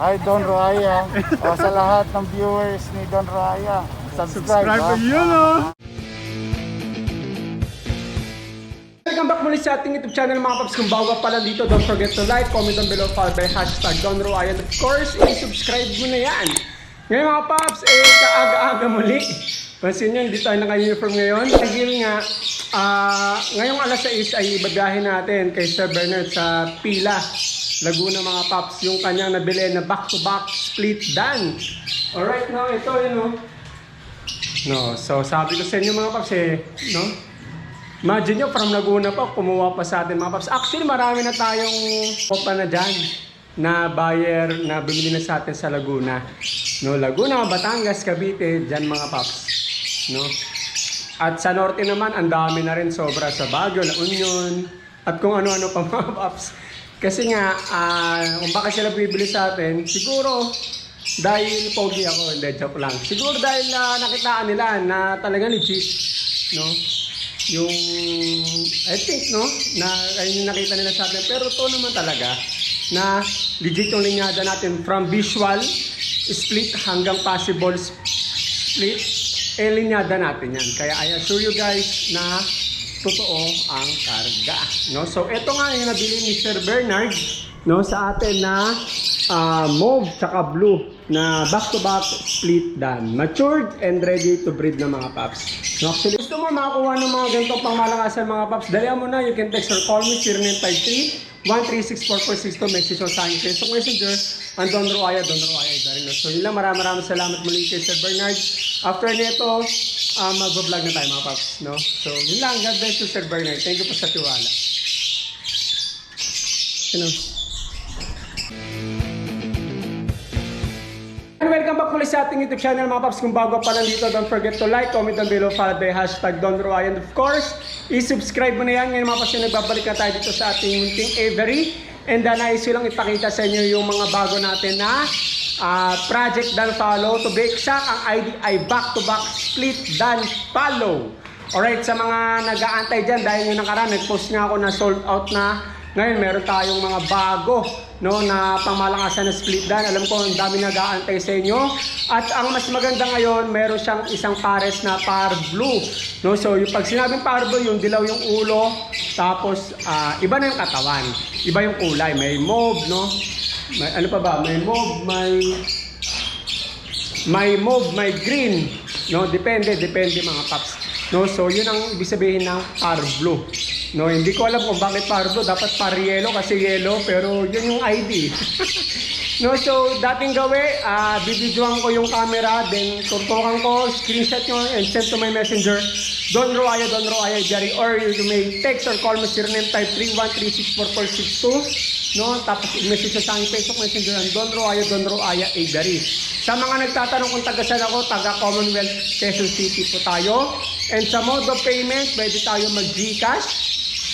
Hi Don Raya. o, sa lahat ng viewers ni Don Raya, subscribe. Subscribe ha? yun, oh! Welcome back muli sa ating YouTube channel mga paps. Kung bago ka pa lang dito, don't forget to like, comment down below, follow by hashtag Don Roy. And of course, i-subscribe mo na yan. Ngayon mga paps, eh, kaaga-aga muli. Pansin nyo, hindi tayo naka-uniform ngayon. Dahil nga, ah, ngayong alas 6 ay babiyahin natin kay Sir Bernard sa Pila. Laguna mga paps, yung kanyang nabili na back-to-back split dan. Alright, now ito yun oh. No, so sabi ko sa inyo mga paps eh, no? Imagine nyo, from Laguna pa, kumuha pa sa atin mga paps. Actually, marami na tayong opa na dyan na buyer na bumili na sa atin sa Laguna. No, Laguna, Batangas, Cavite, dyan mga paps. No? At sa norte naman, ang dami na rin sobra sa Baguio, La Union, at kung ano-ano pa mga paps. Kasi nga, ah, kung baka sila bibili sa atin, siguro dahil pogi ako, hindi, joke lang. Siguro dahil ah, nakitaan nila na talaga legit, no? Yung, I think, no? Na, ayun yung nakita nila sa atin. Pero to naman talaga, na legit yung linyada natin from visual split hanggang possible split, eh linyada natin yan. Kaya I assure you guys na totoo ang karga. No? So, ito nga yung nabili ni Sir Bernard no, sa atin na ah, mauve tsaka blue na back-to-back split dan. Matured and ready to breed na mga paps. No, actually, gusto mo makakuha ng mga ganitong pangmalakasan mga paps, dalihan mo na. You can text or call me 0953 1364462 message or sa akin Facebook Messenger ang Don Roaya, Don Roaya Ibarino. So yun lang, maraming maraming salamat muli kay Sir Bernard. After nito, uh, mag-vlog na tayo mga paps. No? So yun lang, God bless you Sir Bernard. Thank you po sa tiwala. Know. And welcome back muli sa ating YouTube channel mga paps. Kung bago pa lang dito, don't forget to like, comment down below, follow by hashtag Don Roy. And of course, i-subscribe mo na yan. Ngayon mga paps, yung nagbabalik na tayo dito sa ating munting Avery. And uh, nais ko lang ipakita sa inyo yung mga bago natin na ah, Project Dan Follow. To be exact, ang ID ay back-to-back split Dan Follow. Alright, sa mga nag-aantay dyan, dahil yung nakaraan, nag-post nga ako na sold out na. Ngayon, meron tayong mga bago no, na pangmalakasan na split dan. Alam ko, ang dami nag-aantay sa inyo. At ang mas maganda ngayon, meron siyang isang pares na par blue. No? So, yung pag sinabing par blue, yung dilaw yung ulo, tapos ah, iba na yung katawan. Iba yung kulay. May mauve, no? May, ano pa ba? May mauve, may may mauve, may green. No, depende, depende mga paps. No, so yun ang ibig sabihin ng par blue. No, hindi ko alam kung bakit par blue, dapat par kasi yellow, pero yun yung ID. no, so dating gawi, ah bibidyoan ko yung camera, then tutukan ko, screenshot nyo and send to my messenger. Don Roaya, Don Roaya, Jerry, or you may text or call me 0953-1364462. No, tapos i-message sa aking Facebook Messenger ang Don Roaya, Don Roaya, Igari. Sa mga nagtatanong kung taga saan ako, taga Commonwealth, Quezon City po tayo. And sa mode of payment, pwede tayo mag-Gcash.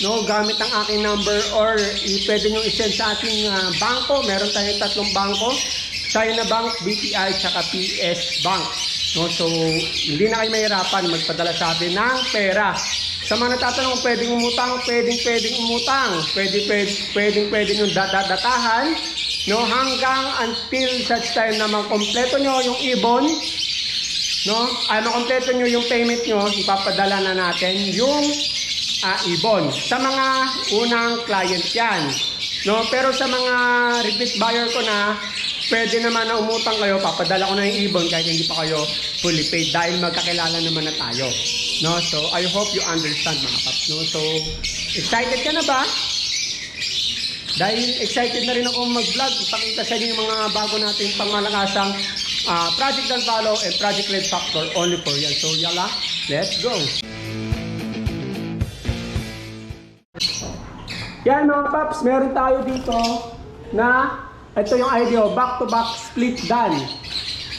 No? Gamit ang aking number or pwede nyo i-send sa ating ah, bangko. Meron tayong tatlong bangko China Bank, BPI, tsaka PS Bank. No? So hindi na kayo mahirapan. Magpadala sa atin ng pera sa mga natatanong pwedeng umutang pwedeng pwedeng umutang pwede pwede pwedeng pwedeng yung datahan no hanggang until such time na makompleto nyo yung ibon no ay makompleto nyo yung payment nyo ipapadala na natin yung ah, ibon. Sa mga unang client yan. No? Pero sa mga repeat buyer ko na, pwede naman na umutang kayo, papadala ko na yung ibon kahit hindi pa kayo fully paid dahil magkakilala naman na tayo. No? So, I hope you understand mga paps. No? So, excited ka na ba? Dahil excited na rin ako mag-vlog, ipakita sa inyo yung mga bago nating pangmalakasang ah, Project and Follow and Project Lead Factor only for yan. So, yala, let's go! Yan mga paps, meron tayo dito na ito yung idea, back-to-back split dan.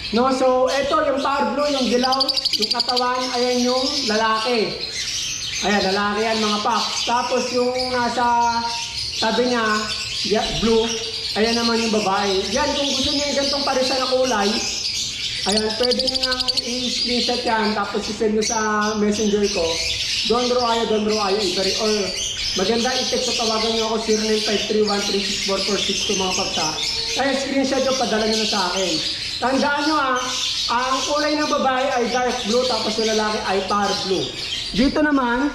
No, so ito yung power blue, yung dilaw, yung katawan, ayan yung lalaki. Ayan, lalaki yan mga paps. Tapos yung nasa tabi niya, ya- blue, ayan naman yung babae. Yan, kung gusto niyo yung ganitong parisa na kulay, Ayan, pwede nyo nga i-screenshot yan, tapos i-send nyo sa messenger ko. Don Roaya, Don Roaya, Ikari, or Maganda i-text sa tawagan niyo ako 0953-1364462 mga paps ha. Ay, screenshot yung padala niyo na sa akin. Tandaan nyo ha, ang kulay ng babae ay dark blue tapos yung lalaki ay par blue. Dito naman,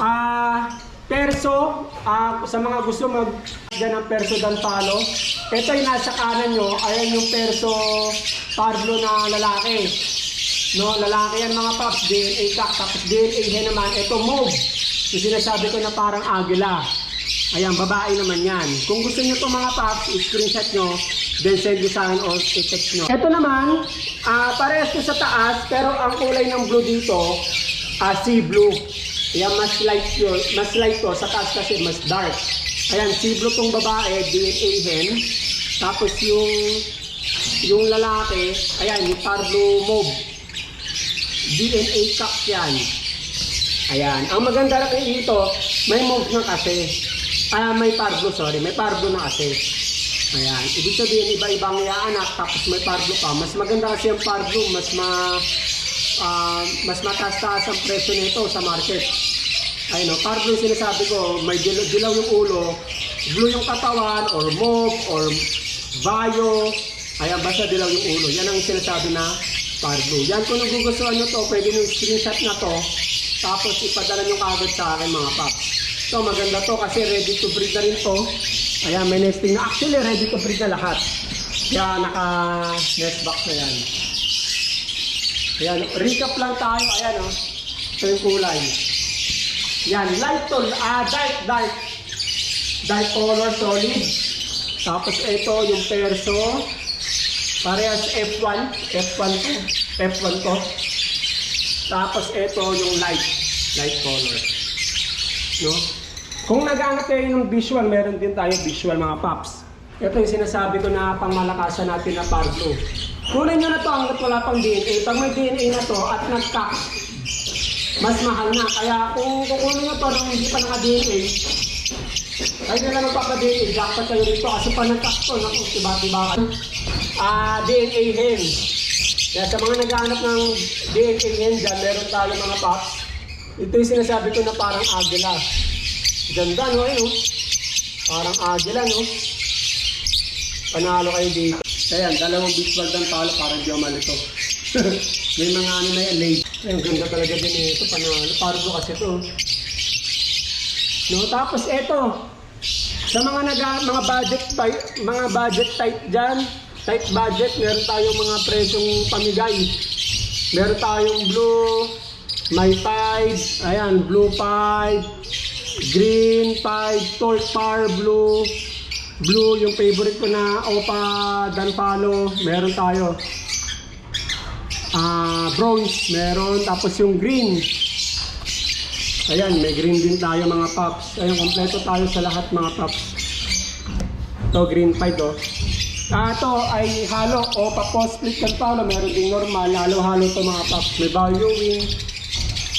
ah, perso, ah, sa mga gusto mag ng perso dan palo, ito yung nasa kanan nyo, ayan yung perso par blue na lalaki. No, lalaki yan mga paps, DNA ka, tapos DNA hen naman, ito mauve. Yung sinasabi ko na parang agila. Ayan, babae naman yan. Kung gusto nyo itong mga paps, screenshot nyo, then send nyo sa akin or i-text nyo. Ito naman, ah parehas to sa taas, pero ang kulay ng blue dito, ah sea blue. Ayan, mas light yun, mas light to, sa taas kasi mas dark. Ayan, sea blue tong babae, DNA hen. Tapos yung, yung lalaki, ayan, yung par blue mauve. DNA cup yan. Ayan. Ang maganda lang dito, may mauve na kasi. Ah, may pardo, sorry. May pardo na kasi. Ayan. Ibig sabihin, iba-ibang anak tapos may pardo pa. Mas maganda kasi ang pardo, mas ma... ah, mas mataas-taas ang presyo nito sa market. Ayun, no, pardo yung sinasabi ko, may dilaw, dilaw yung ulo, blue yung katawan, or mauve, or bayo. Ayan, basta dilaw yung ulo. Yan ang sinasabi na pardo. Yan, kung nagugustuhan nyo to, pwede nyo screenshot na to. Tapos ipadala nyo kagad sa akin mga paps. So maganda to kasi ready to breed na rin to. Ayan, may nesting na. Actually, ready to breed na lahat. Kaya naka nest box na yan. Ayan, recap lang tayo. Ayan. Oh. Ito yung kulay. Yan, light to, ah, dark, dark. Dark color, solid. Tapos ito, yung perso. Parehas F1. F1 to. F1 to. Tapos ito, yung light. Light color. No? Kung nag-aangat kayo ng visual, meron din tayo visual mga paps. Ito yung sinasabi ko na pangmalakasan natin na pardo. Kunin nyo na to hanggat wala pang DNA. Pag may DNA na to at nag-cock, mas mahal na. Kaya kung kukunin nyo to nung hindi pa naka-DNA, ay na lang magpapa-DNA, jackpot kayo rito kasi pa nag-cock to, naku, tiba-tiba. Ah, DNA hen. Kaya sa mga naghahanap ng DNA hen dyan, meron tayo mga paps. Ito yung sinasabi ko na parang agila. Ganda no, ayun oh. Parang agila no. Panalo kayo dito. Ayan, dalawang baseball dan palo parang di ako malito. May mga ano na yan, late. Ayun, ganda talaga din eh. ito. Panalo. Pardo kasi ito. No, tapos ito. Sa mga naga, mga budget type, mga budget type diyan, type budget, meron tayong mga presyong pamigay. Meron tayong blue, may pied, ayan, blue pied, green pied, tall par blue, blue, yung favorite ko na Opa Danpalo, meron tayo. Ah, bronze, meron, tapos yung green. Ayan, may green din tayo mga pups. Ayan, kompleto tayo sa lahat mga pups. Ito, green pied oh. Ah, ito ay halo o papo split Danpalo, meron din normal, halo-halo to mga pups. May valuing,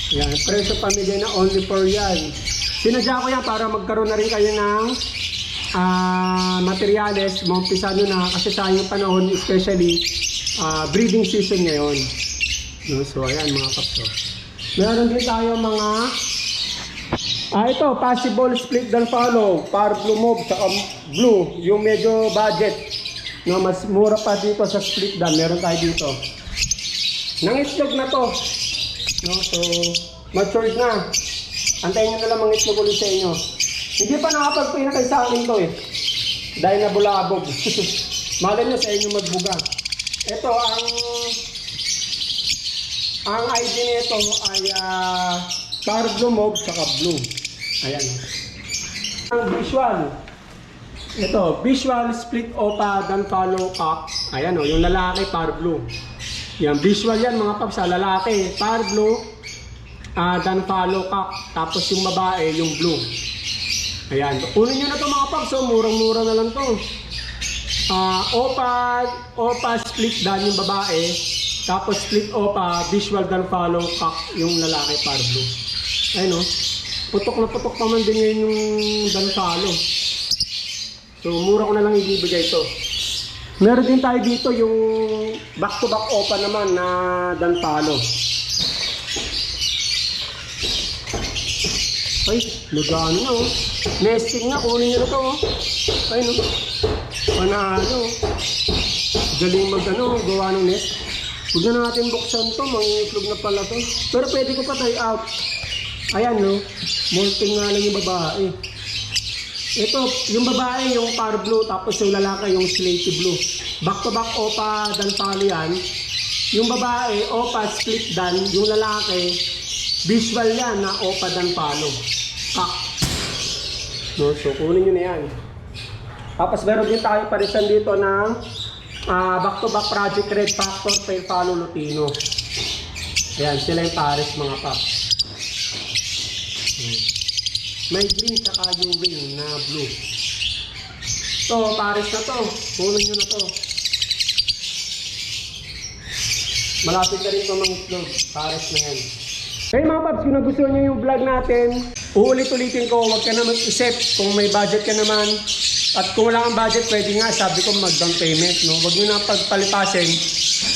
yan, presyo pamigay na only for yan. Sinadya ko yan para magkaroon na rin kayo ng ah materyales. Maumpisa nyo na kasi tayong panahon, especially ah, breeding season ngayon. No, so, ayan mga kapso. Meron din tayo mga Ah, ito, possible split dan follow, par blue move sa blue, yung medyo budget. No, mas mura pa dito sa split dan, meron tayo dito. Nangitlog na to. No, so, matured na. Antayin nyo na lang mangitlog ulit sa inyo. Hindi pa nakapagpinakay sa akin to eh. Dahil nabulabog. Malay nyo sa inyo magbuga. Ito, ang ang ID nito ay uh, Carblue Mauve saka Blue. Ayan. Ang visual. Ito, visual split opa dan follow cock. Ayan o, yung lalaki par blue. Yan, visual yan mga paps sa lalaki. Par blue, ah dan follow cock. Tapos yung babae, yung blue. Ayan, kunin nyo na to mga paps. So, murang-mura na lang to. Ah, opa, opa split dan yung babae. Tapos split opa, visual dan follow cock yung lalaki par blue. Ayun o. Putok na putok naman din ngayon yung dan follow. So, mura ko na lang ibibigay ito. Meron din tayo dito yung back-to-back opa naman na dan Ay, nagano na oh. Nesting na, kunin nyo na oh. Ay no. Panalo. Galing mag ano, gawa ng nest. Huwag na natin buksan to, mangingitlog na pala to. Pero pwede ko pa try out. Ayan no, molting nga lang yung babae. Ito, yung babae yung par blue, tapos yung lalaki yung slaty blue. Back to back opa dan palo yan. Yung babae, opa split dan. Yung lalaki, visual yan na opa dan palo. No, so kunin nyo na yan. Tapos meron din tayo parisan dito ng ah, back-to-back project Red Factor Pale Palo Lutino. Ayan, sila yung pares mga paps. May green saka yung wing na blue. To, pares na to. Kunin nyo na to. Malapit na rin ito mga itlog. Pares na yan. Hey mga paps, kung nagustuhan nyo yung vlog natin, uulit-ulitin ko, huwag ka na mag-isip kung may budget ka naman. At kung wala kang budget, pwede nga, sabi ko mag-down payment. No? Huwag nyo na pagpalipasin.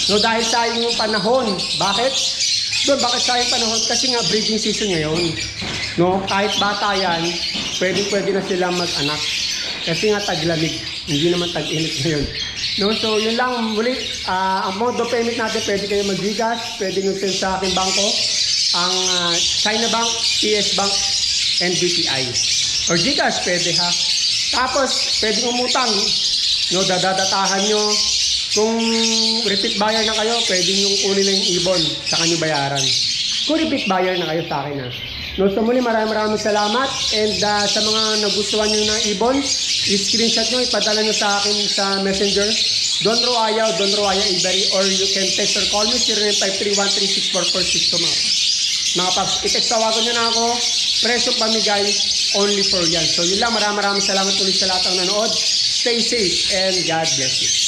No, dahil sayang yung panahon. Bakit? Doon, bakit sayang panahon? Kasi nga, breeding season ngayon. No? Kahit bata yan, pwede pwede na sila mag-anak. Kasi nga taglamig, hindi naman tag-init ngayon. No, so yun lang muli, ah, ang mode of payment natin, pwede kayo mag-Gcash, pwede nyo send sa aking bangko, ang ah, China Bank, PS Bank, and BPI. Or Gcash, pwede ha. Tapos, pwede umutang, no, dadadatahan nyo. Kung repeat buyer na kayo, pwede nyo kunin na yung ibon, sa kanyo bayaran. Kung repeat buyer na kayo sa akin ha. No, so muli maraming maraming salamat and ah, sa mga nagustuhan nyo ng ibon, i-screenshot nyo, ipadala nyo sa akin sa messenger. Don Roaya Don Roaya Ibery or you can text or call me 0953-136-4462 mga paps. Mga paps, i-text tawagan nyo na ako, presyo pamigay, only for yan. So yun lang, maraming maraming salamat ulit sa lahat ng nanood. Stay safe and God bless you.